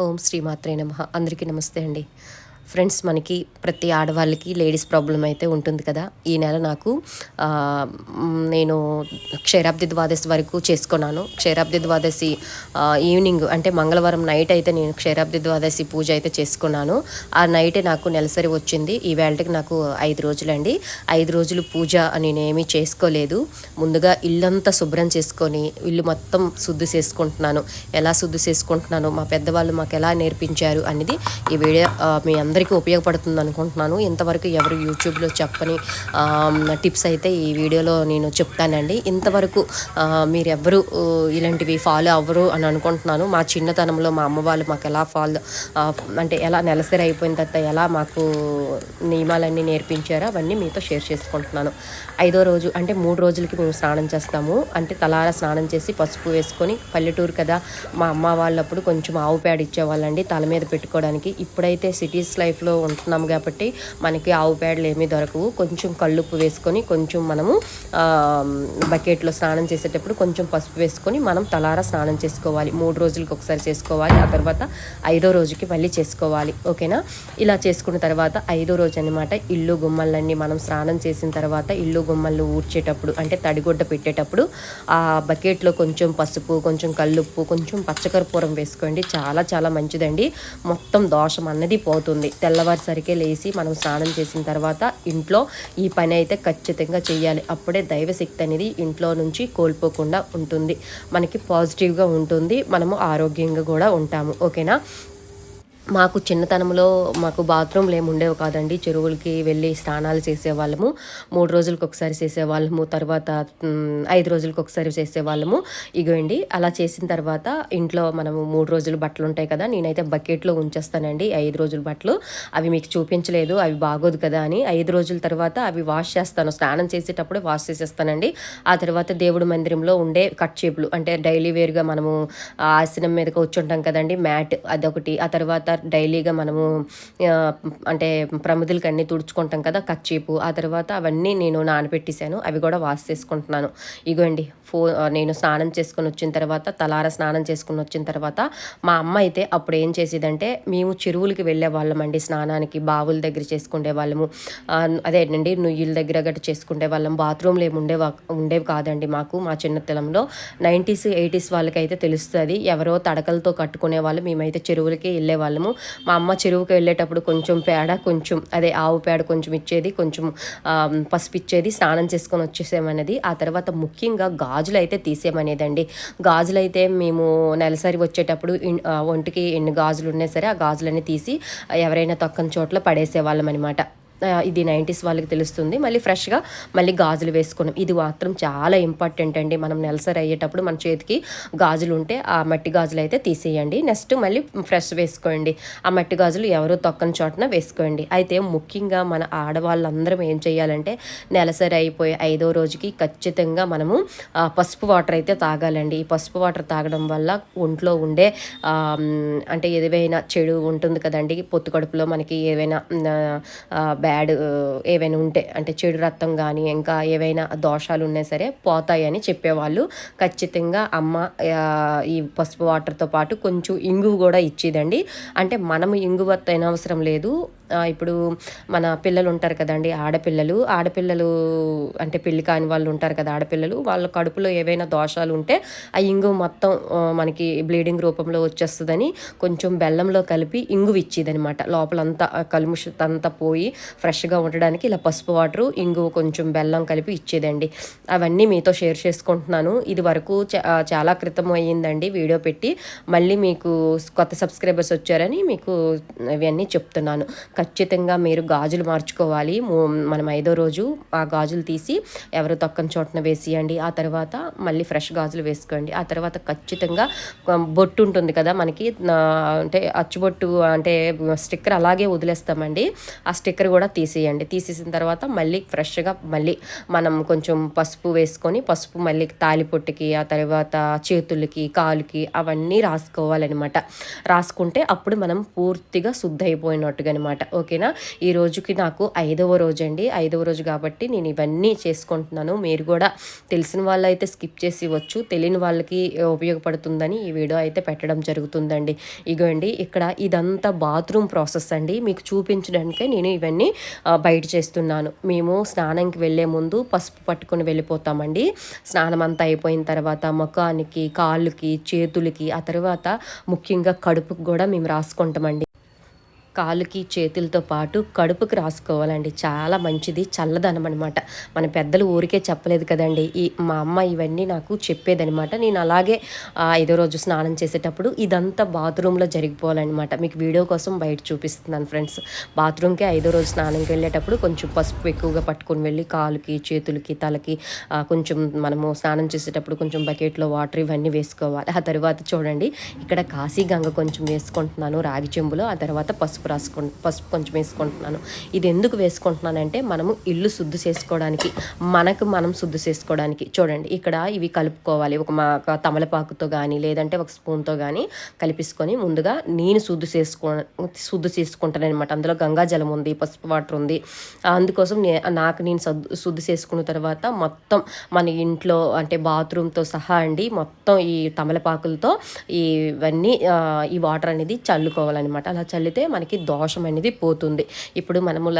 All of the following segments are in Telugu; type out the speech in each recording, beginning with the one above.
ఓం శ్రీమాత్రే నమ. అందరికీ నమస్తే అండి. ఫ్రెండ్స్ మనకి ప్రతి ఆడవాళ్ళకి లేడీస్ ప్రాబ్లం అయితే ఉంటుంది కదా. ఈ నెల నాకు నేను క్షీరాబ్ది ద్వాదశి వరకు చేసుకున్నాను. క్షీరాబ్ది ద్వాదశి ఈవినింగ్ అంటే మంగళవారం నైట్ అయితే నేను క్షీరాబ్ది ద్వాదశి పూజ అయితే చేసుకున్నాను. ఆ నైటే నాకు నెలసరి వచ్చింది. ఈ వేళకి నాకు ఐదు రోజులండి. ఐదు రోజులు పూజ నేనేమీ చేసుకోలేదు. ముందుగా ఇల్లంతా శుభ్రం చేసుకొని ఇల్లు మొత్తం శుద్ధి చేసుకుంటున్నాను. ఎలా శుద్ధి చేసుకుంటున్నాను? మా పెద్దవాళ్ళు మాకు ఎలా నేర్పించారు? అనేది ఈ వీడియో మీ అందరూ అందరికీ ఉపయోగపడుతుంది అనుకుంటున్నాను. ఇంతవరకు ఎవరు యూట్యూబ్లో చెప్పని టిప్స్ అయితే ఈ వీడియోలో నేను చెప్తానండి. ఇంతవరకు మీరు మీరెవ్వరు ఇలాంటివి ఫాలో అవ్వరు అని అనుకుంటున్నాను. మా చిన్నతనంలో మా అమ్మ వాళ్ళు మాకు ఎలా ఫాలో అంటే ఎలా నెలసరి అయిపోయిన తర్వాత ఎలా మాకు నియమాలన్నీ నేర్పించారో అవన్నీ మీతో షేర్ చేసుకుంటున్నాను. ఐదో రోజు అంటే మూడు రోజులకి మేము స్నానం చేస్తాము. అంటే తలార స్నానం చేసి పసుపు వేసుకొని పల్లెటూరు కదా మా అమ్మ వాళ్ళప్పుడు కొంచెం ఆవు పేడ ఇచ్చేవాళ్ళండి తల మీద పెట్టుకోవడానికి. ఇప్పుడైతే సిటీస్ లైఫ్లో ఉంటున్నాం కాబట్టి మనకి ఆవు పేడలు ఏమీ దొరకవు. కొంచెం కళ్ళుప్పు వేసుకొని కొంచెం మనము బకెట్లో స్నానం చేసేటప్పుడు కొంచెం పసుపు వేసుకొని మనం తలారా స్నానం చేసుకోవాలి. మూడు రోజులకి ఒకసారి చేసుకోవాలి. ఆ తర్వాత ఐదో రోజుకి మళ్ళీ చేసుకోవాలి. ఓకేనా? ఇలా చేసుకున్న తర్వాత ఐదో రోజు అనమాట ఇల్లు గుమ్మలన్నీ మనం స్నానం చేసిన తర్వాత ఇల్లు గుమ్మలు ఊడ్చేటప్పుడు అంటే తడిగుడ్డ పెట్టేటప్పుడు ఆ బకెట్లో కొంచెం పసుపు కొంచెం కల్లుప్పు కొంచెం పచ్చకర్పూరం వేసుకోండి. చాలా చాలా మంచిదండి. మొత్తం దోషం అన్నది పోతుంది. తెల్లవారిసరికే లేచి మనం స్నానం చేసిన తర్వాత ఇంట్లో ఈ పని అయితే ఖచ్చితంగా చేయాలి. అప్పుడే దైవశక్తి అనేది ఇంట్లో నుంచి కోల్పోకుండా ఉంటుంది. మనకి పాజిటివ్గా ఉంటుంది. మనము ఆరోగ్యంగా కూడా ఉంటాము. ఓకేనా? మాకు చిన్నతనంలో మాకు బాత్రూమ్లు ఏమి ఉండేవి కాదండి. చెరువులకి వెళ్ళి స్నానాలు చేసేవాళ్ళము. మూడు రోజులకు ఒకసారి చేసేవాళ్ళము. తర్వాత ఐదు రోజులకు ఒకసారి చేసేవాళ్ళము. ఇగోండి అలా చేసిన తర్వాత ఇంట్లో మనము మూడు రోజులు బట్టలు ఉంటాయి కదా నేనైతే బకెట్లో ఉంచేస్తానండి ఐదు రోజుల బట్టలు. అవి మీకు చూపించలేదు అవి బాగోదు కదా అని ఐదు రోజుల తర్వాత అవి వాష్ చేస్తాను. స్నానం చేసేటప్పుడే వాష్ చేసేస్తానండి. ఆ తర్వాత దేవుడి మందిరంలో ఉండే కట్చేపులు అంటే డైలీ వేర్గా మనము ఆసనం మీద కూర్చుంటాం కదండి మ్యాట్ అదొకటి. ఆ తర్వాత డైలీగా మనము అంటే ప్రమిదులకి అన్నీ తుడుచుకుంటాం కదా కచ్చీపు ఆ తర్వాత అవన్నీ నేను నానబెట్టేశాను అవి కూడా వాష్ చేసుకుంటున్నాను. ఇగోండి ఫో నేను స్నానం చేసుకుని వచ్చిన తర్వాత తలార స్నానం చేసుకుని వచ్చిన తర్వాత మా అమ్మ అయితే అప్పుడు ఏం చేసేదంటే మేము చెరువులకి వెళ్ళే వాళ్ళమండి స్నానానికి బావుల దగ్గర చేసుకునే వాళ్ళము. అదేనండి నుయ్యిల దగ్గర గట్ట చేసుకునే వాళ్ళం. బాత్రూమ్లు ఏమి ఉండేవా ఉండేవి కాదండి మాకు మా చిన్నతనంలో. నైంటీస్ ఎయిటీస్ వాళ్ళకైతే తెలుస్తుంది ఎవరో తడకలతో కట్టుకునే వాళ్ళు మేమైతే చెరువులకి వెళ్ళే వాళ్ళము. మా అమ్మ చెరువుకి వెళ్ళేటప్పుడు కొంచెం పేడ కొంచెం అదే ఆవు పేడ కొంచెం ఇచ్చేది కొంచెం పసుపు ఇచ్చేది స్నానం చేసుకొని వచ్చేసామనేది. ఆ తర్వాత ముఖ్యంగా గాజులు అయితే తీసేమనేదండి గాజులు అయితే మేము నెలసరి వచ్చేటప్పుడు ఒంటికి ఎన్ని గాజులు ఉన్నా సరే ఆ గాజులన్నీ తీసి ఎవరైనా తొక్కని చోట్ల పడేసేవాళ్ళం అనమాట ఇది నైంటీస్ వాళ్ళకి తెలుస్తుంది. మళ్ళీ ఫ్రెష్గా మళ్ళీ గాజులు వేసుకున్నాం. ఇది మాత్రం చాలా ఇంపార్టెంట్ అండి. మనం నెలసరి అయ్యేటప్పుడు మన చేతికి గాజులు ఉంటే ఆ మట్టి గాజులు అయితే తీసేయండి. నెక్స్ట్ మళ్ళీ ఫ్రెష్ వేసుకోండి. ఆ మట్టి గాజులు ఎవరు తొక్కని చోటన వేసుకోండి. అయితే ముఖ్యంగా మన ఆడవాళ్ళందరం ఏం చేయాలంటే నెలసరి అయిపోయి ఐదో రోజుకి ఖచ్చితంగా మనము పసుపు వాటర్ అయితే తాగాలండి. ఈ పసుపు వాటర్ తాగడం వల్ల ఒంట్లో ఉండే అంటే ఏదైనా చెడు ఉంటుంది కదండి. పొత్తు కడుపులో మనకి ఏవైనా బ్యాడ్ ఏవైనా ఉంటే అంటే చెడు రక్తం కానీ ఇంకా ఏవైనా దోషాలు ఉన్నా సరే పోతాయని చెప్పేవాళ్ళు. ఖచ్చితంగా అమ్మ ఈ పసుపు వాటర్తో పాటు కొంచెం ఇంగువ కూడా ఇచ్చేదండి. అంటే మనము ఇంగువ తినవసరం లేదు. ఇప్పుడు మన పిల్లలు ఉంటారు కదండి ఆడపిల్లలు. ఆడపిల్లలు అంటే పెళ్ళి కాని వాళ్ళు ఉంటారు కదా ఆడపిల్లలు వాళ్ళ కడుపులో ఏవైనా దోషాలు ఉంటే ఆ ఇంగు మొత్తం మనకి బ్లీడింగ్ రూపంలో వచ్చేస్తుందని కొంచెం బెల్లంలో కలిపి ఇంగు ఇచ్చేదనమాట లోపలంతా కలుముషంతా పోయి ఫ్రెష్గా ఉండడానికి ఇలా పసుపు వాటరు ఇంగు కొంచెం బెల్లం కలిపి ఇచ్చేదండి. అవన్నీ మీతో షేర్ చేసుకుంటున్నాను. ఇది వరకు చాలా క్రితం అయ్యిందండి వీడియో పెట్టి. మళ్ళీ మీకు కొత్త సబ్స్క్రైబర్స్ వచ్చారని మీకు ఇవన్నీ చెప్తున్నాను. ఖచ్చితంగా మీరు గాజులు మార్చుకోవాలి. మనం ఐదో రోజు ఆ గాజులు తీసి ఎవరు తొక్కని చోటన వేసియండి. ఆ తర్వాత మళ్ళీ ఫ్రెష్ గాజులు వేసుకోండి. ఆ తర్వాత ఖచ్చితంగా బొట్టు ఉంటుంది కదా మనకి. అంటే అచ్చుబొట్టు అంటే స్టిక్కర్ అలాగే వదిలేస్తామండి. ఆ స్టిక్కర్ కూడా తీసేయండి. తీసేసిన తర్వాత మళ్ళీ ఫ్రెష్గా మళ్ళీ మనం కొంచెం పసుపు వేసుకొని పసుపు మళ్ళీ తాలిపొట్టుకి ఆ తర్వాత చేతులకి కాలుకి అవన్నీ రాసుకోవాలన్నమాట. రాసుకుంటే అప్పుడు మనం పూర్తిగా శుద్ధి అయిపోయినట్టుగా అనమాట ఓకేనా? ఈ రోజుకి నాకు ఐదవ రోజు అండి ఐదవ రోజు కాబట్టి నేను ఇవన్నీ చేసుకుంటున్నాను. మీరు కూడా తెలిసిన వాళ్ళు అయితే స్కిప్ చేసి ఇవ్వచ్చు. తెలియని వాళ్ళకి ఉపయోగపడుతుందని ఈ వీడియో అయితే పెట్టడం జరుగుతుందండి. ఇగోండి ఇక్కడ ఇదంతా బాత్రూమ్ ప్రాసెస్ అండి. మీకు చూపించడానికే నేను ఇవన్నీ బయట చేస్తున్నాను. మేము స్నానంకి వెళ్ళే ముందు పసుపు పట్టుకొని వెళ్ళిపోతామండి. స్నానం అంతా అయిపోయిన తర్వాత ముఖానికి కాళ్ళకి చేతులకి ఆ తర్వాత ముఖ్యంగా కడుపుకి కూడా మేము రాసుకుంటామండి. కాలుకి చేతులతో పాటు కడుపుకి రాసుకోవాలండి. చాలా మంచిది. చల్లదనం అనమాట మన పెద్దలు ఊరికే చెప్పలేదు కదండి. ఈ మా అమ్మ ఇవన్నీ నాకు చెప్పేదనమాట నేను అలాగే ఐదో రోజు స్నానం చేసేటప్పుడు ఇదంతా బాత్రూంలో జరిగిపోవాలన్నమాట. మీకు వీడియో కోసం బయట చూపిస్తున్నాను ఫ్రెండ్స్. బాత్రూమ్కి ఐదో రోజు స్నానంకి వెళ్ళేటప్పుడు కొంచెం పసుపు ఎక్కువగా పట్టుకొని వెళ్ళి కాలుకి చేతులకి తలకి కొంచెం మనము స్నానం చేసేటప్పుడు కొంచెం బకెట్లో వాటర్ ఇవన్నీ వేసుకోవాలి. ఆ తర్వాత చూడండి. ఇక్కడ కాశీ గంగ కొంచెం వేసుకుంటున్నాను రాగి చెంబులో. ఆ తర్వాత పసుపు రాసుకు పసుపు కొంచెం వేసుకుంటున్నాను. ఇది ఎందుకు వేసుకుంటున్నానంటే మనము ఇల్లు శుద్ధి చేసుకోవడానికి మనకు మనం శుద్ధి చేసుకోవడానికి. చూడండి ఇక్కడ ఇవి కలుపుకోవాలి. ఒక మా తమలపాకుతో కానీ లేదంటే ఒక స్పూన్తో కానీ కలిపేసుకొని ముందుగా నేను శుద్ధి చేసుకో శుద్ధి చేసుకుంటాను అనమాట అందులో గంగా జలం ఉంది పసుపు వాటర్ ఉంది. అందుకోసం నే- నాకు నేను శుద్ధి చేసుకున్న తర్వాత మొత్తం మన ఇంట్లో అంటే బాత్రూమ్తో సహా అండి మొత్తం ఈ తమలపాకులతో ఇవన్నీ ఈ వాటర్ అనేది చల్లుకోవాలన్నమాట. అలా చల్లితే మనకి దోషం అనేది పోతుంది. ఇప్పుడు మనము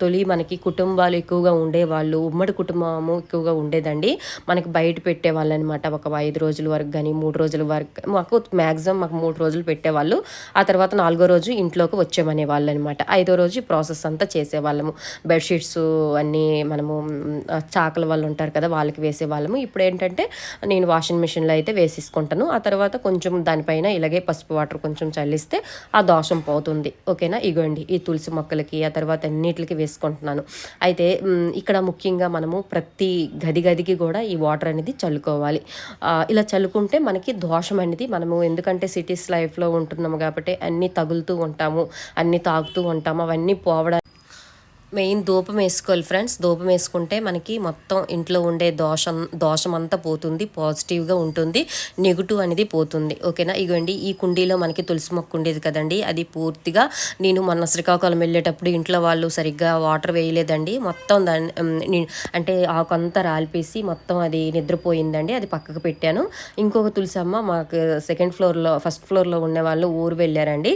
తొలి మనకి కుటుంబాలు ఎక్కువగా ఉండేవాళ్ళు ఉమ్మడి కుటుంబము ఎక్కువగా ఉండేదండి. మనకి బయట పెట్టేవాళ్ళు అనమాట ఒక ఐదు రోజుల వరకు కానీ మూడు రోజుల వరకు మాకు మ్యాక్సిమం మాకు మూడు రోజులు పెట్టేవాళ్ళు. ఆ తర్వాత నాలుగో రోజు ఇంట్లోకి వచ్చేమనే వాళ్ళు అనమాట ఐదో రోజు ప్రాసెస్ అంతా చేసేవాళ్ళము. బెడ్షీట్స్ అన్నీ మనము చాకల వాళ్ళు ఉంటారు కదా వాళ్ళకి వేసేవాళ్ళము. ఇప్పుడు ఏంటంటే నేను వాషింగ్ మిషన్లో అయితే వేసేసుకుంటాను. ఆ తర్వాత కొంచెం దానిపైన ఇలాగే పసుపు వాటర్ కొంచెం చల్లిస్తే ఆ దోషం పోతుంది. ఓకేనా? ఇగోండి ఈ తులసి మొక్కలకి ఆ తర్వాత అన్నిటికి వేసుకుంటున్నాను. అయితే ఇక్కడ ముఖ్యంగా మనము ప్రతి గది గదికి కూడా ఈ వాటర్ అనేది చల్లుకోవాలి. ఇలా చల్లుకుంటే మనకి దోషం అనేది మనము ఎందుకంటే సిటీస్ లైఫ్లో ఉంటున్నాము కాబట్టి అన్నీ తగులుతూ ఉంటాము అన్నీ తాగుతూ ఉంటాము అవన్నీ పోవడానికి మెయిన్ ధూపం వేసుకోవాలి ఫ్రెండ్స్. ధూపం వేసుకుంటే మనకి మొత్తం ఇంట్లో ఉండే దోషం దోషం అంతా పోతుంది. పాజిటివ్గా ఉంటుంది. నెగిటివ్ అనేది పోతుంది. ఓకేనా? ఇగోండి ఈ కుండీలో మనకి తులసి మొక్క ఉండేది కదండి. అది పూర్తిగా నేను మొన్న శ్రీకాకుళం వెళ్ళేటప్పుడు ఇంట్లో వాళ్ళు సరిగ్గా వాటర్ వేయలేదండి. మొత్తం దాన్ని అంటే ఆకంతా రాలిపేసి మొత్తం అది నిద్రపోయిందండి. అది పక్కకు పెట్టాను. ఇంకొక తులసి అమ్మ మాకు సెకండ్ ఫ్లోర్లో ఫస్ట్ ఫ్లోర్లో ఉండే వాళ్ళు ఊరు వెళ్ళారండి.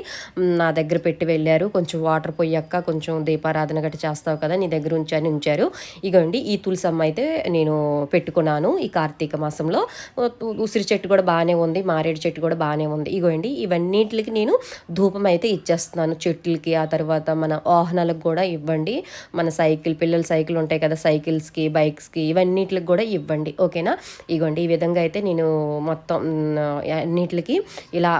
నా దగ్గర పెట్టి వెళ్ళారు. కొంచెం వాటర్ పోయాక కొంచెం దీపారాధన గట్టి చేస్తావు కదా నీ దగ్గర ఉంచాని ఉంచారు. ఇగోండి ఈ తులసమ్మ అయితే నేను పెట్టుకున్నాను ఈ కార్తీక మాసంలో. ఉసిరి చెట్టు కూడా బాగానే ఉంది మారేడు చెట్టు కూడా బాగానే ఉంది. ఇగోండి ఇవన్నిటికి నేను ధూపం అయితే ఇచ్చేస్తున్నాను చెట్లకి ఆ తర్వాత మన వాహనాలకు కూడా ఇవ్వండి. మన సైకిల్ పిల్లల సైకిల్ ఉంటాయి కదా సైకిల్స్కి బైక్స్కి ఇవన్నిటికి కూడా ఇవ్వండి. ఓకేనా? ఇగోండి ఈ విధంగా అయితే నేను మొత్తం అన్నిటికి ఇలా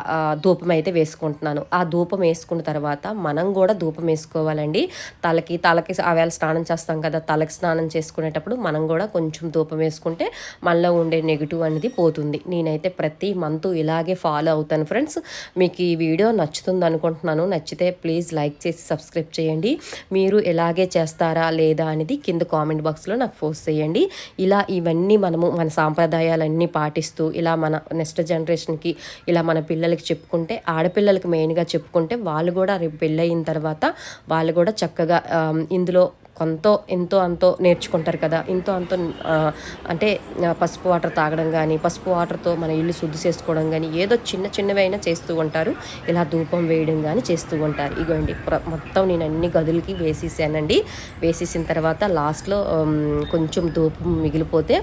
ధూపం అయితే వేసుకుంటున్నాను. ఆ ధూపం వేసుకున్న తర్వాత మనం కూడా ధూపం వేసుకోవాలండి. తలకి తల తలకి ఆవేళ స్నానం చేస్తాం కదా తలకి స్నానం చేసుకునేటప్పుడు మనం కూడా కొంచెం ధూపం వేసుకుంటే మనలో ఉండే నెగిటివ్ అనేది పోతుంది. నేనైతే ప్రతి మంత్ ఇలాగే ఫాలో అవుతాను ఫ్రెండ్స్. మీకు ఈ వీడియో నచ్చుతుంది అనుకుంటున్నాను. నచ్చితే ప్లీజ్ లైక్ చేసి సబ్స్క్రైబ్ చేయండి. మీరు ఎలాగే చేస్తారా లేదా అనేది కింద కామెంట్ బాక్స్లో నాకు పోస్ట్ చేయండి. ఇలా ఇవన్నీ మనము మన సాంప్రదాయాలన్నీ పాటిస్తూ ఇలా మన నెక్స్ట్ జనరేషన్కి ఇలా మన పిల్లలకి చెప్పుకుంటే ఆడపిల్లలకి మెయిన్గా చెప్పుకుంటే వాళ్ళు కూడా రేపు పెళ్ళయిన తర్వాత వాళ్ళు కూడా చక్కగా ఇందులో కొంత ఎంతో అంతో నేర్చుకుంటారు కదా. ఎంతో అంతో అంటే పసుపు వాటర్ తాగడం కానీ పసుపు వాటర్తో మన ఇల్లు శుద్ధి చేసుకోవడం కానీ ఏదో చిన్న చిన్నవైనా చేస్తూ ఉంటారు. ఇలా ధూపం వేయడం కానీ చేస్తూ ఉంటారు. ఇగోండి ప్ర- మొత్తం నేను అన్ని గదులకి వేసేసానండి. వేసేసిన తర్వాత లాస్ట్లో కొంచెం ధూపం మిగిలిపోతే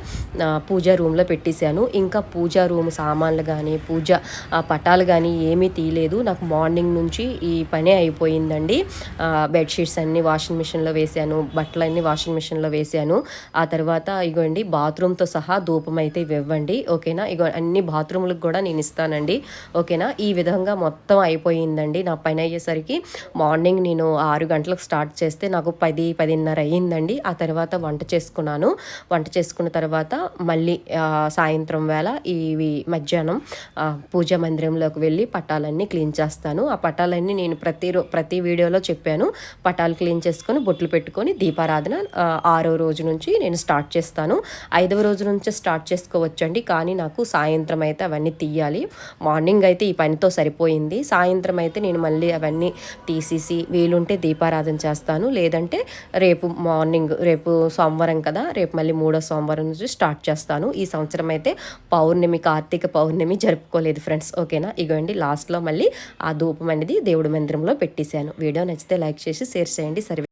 పూజా రూమ్లో పెట్టేశాను. ఇంకా పూజా రూమ్ సామాన్లు కానీ పూజ ఆ, పటాలు కానీ ఏమీ తీయలేదు. నాకు మార్నింగ్ నుంచి ఈ పనే అయిపోయిందండి. బెడ్షీట్స్ అన్నీ వాషింగ్ మిషన్లో వేశాను. బట్టలన్నీ వాషింగ్ మిషన్లో వేసాను. ఆ తర్వాత ఇగోండి బాత్రూమ్తో సహా ధూపం అయితే ఇవ్వండి ఓకేనా? ఇగో అన్ని బాత్రూమ్లకు కూడా నేను ఇస్తానండి ఓకేనా? ఈ విధంగా మొత్తం అయిపోయిందండి నా పైన అయ్యేసరికి. మార్నింగ్ నేను ఆరు గంటలకు స్టార్ట్ చేస్తే నాకు పది పదిన్నర అయ్యిందండి. ఆ తర్వాత వంట చేసుకున్నాను. వంట చేసుకున్న తర్వాత మళ్ళీ సాయంత్రం వేళ ఇవి మధ్యాహ్నం పూజా మందిరంలోకి వెళ్ళి పట్టాలన్నీ క్లీన్ చేస్తాను. ఆ పట్టాలన్నీ నేను ప్రతి రో ప్రతి వీడియోలో చెప్పాను. పటాలు క్లీన్ చేసుకొని బొట్లు పెట్టుకొని దీపారాధన ఆరో రోజు నుంచి నేను స్టార్ట్ చేస్తాను. ఐదవ రోజు నుంచి స్టార్ట్ చేసుకోవచ్చండి. కానీ నాకు సాయంత్రం అయితే అవన్నీ తీయాలి. మార్నింగ్ అయితే ఈ పనితో సరిపోయింది. సాయంత్రం అయితే నేను మళ్ళీ అవన్నీ తీసేసి వీలుంటే దీపారాధన చేస్తాను. లేదంటే రేపు మార్నింగ్ రేపు సోమవారం కదా రేపు మళ్ళీ మూడో సోమవారం నుంచి స్టార్ట్ చేస్తాను. ఈ సంవత్సరం అయితే పౌర్ణమి కార్తీక పౌర్ణమి జరుపుకోలేదు ఫ్రెండ్స్. ఓకేనా? ఇగోండి లాస్ట్లో మళ్ళీ ఆ ధూపం అనేది దేవుడి మందిరంలో పెట్టేశాను. వీడియో నచ్చితే లైక్ చేసి షేర్ చేయండి. సరే